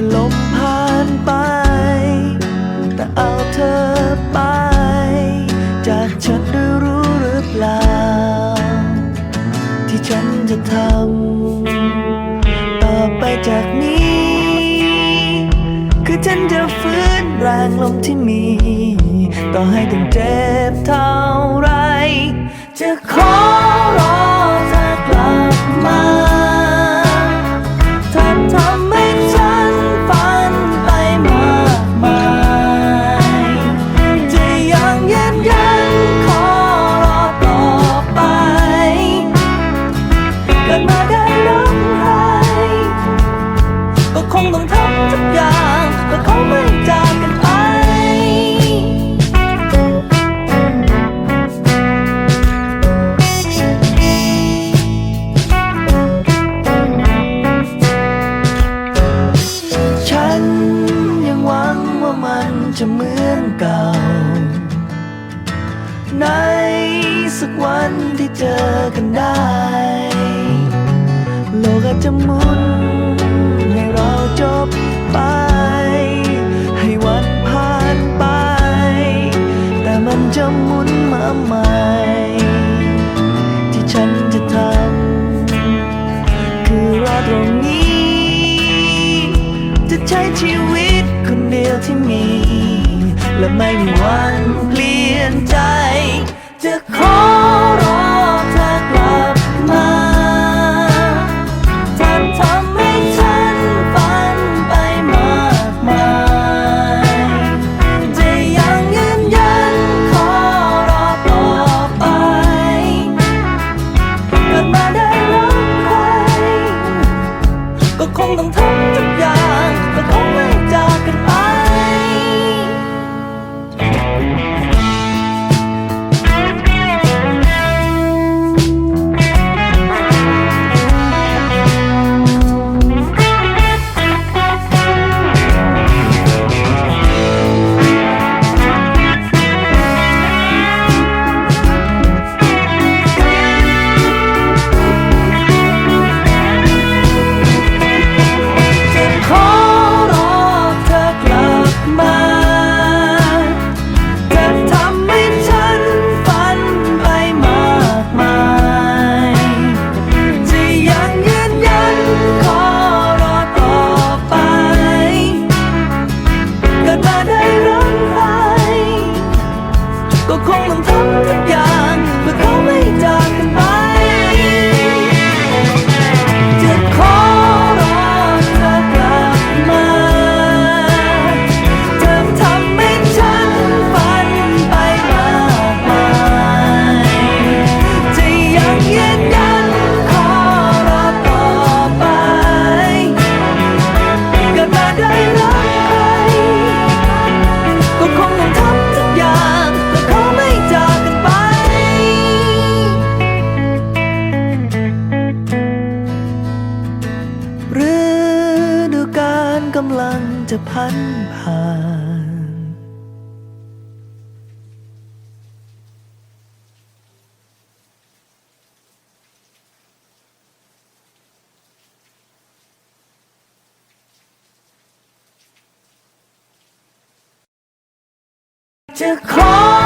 าล่ลผ่านไป แต่เอาเธอไป จากฉันได้รู้หรือเปล่า ที่ฉันจะทำต่อไปจากนี้ คือฉันจะฟื้นแรงลมที่มี ต่อให้ต้องเจ็บเท่าไร จะขอร้อง ไหน สักวันที่เจอกันได้ โลกอาจจะหมุน ให้เราจบไป ให้วันผ่านไป แต่มันจะหมุนมาใหม่ ที่ฉันจะทำคือรอตรงนี้ จะใช้ชีวิตคนเดียวที่มี และไม่มีวัน กำลังจะพันผ่านจะขอ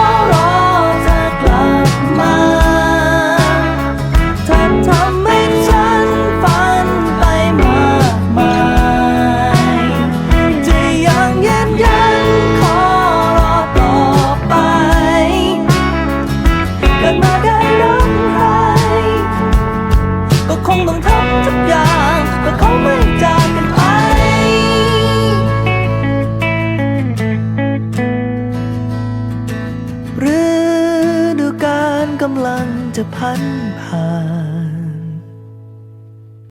จะพันผ่าน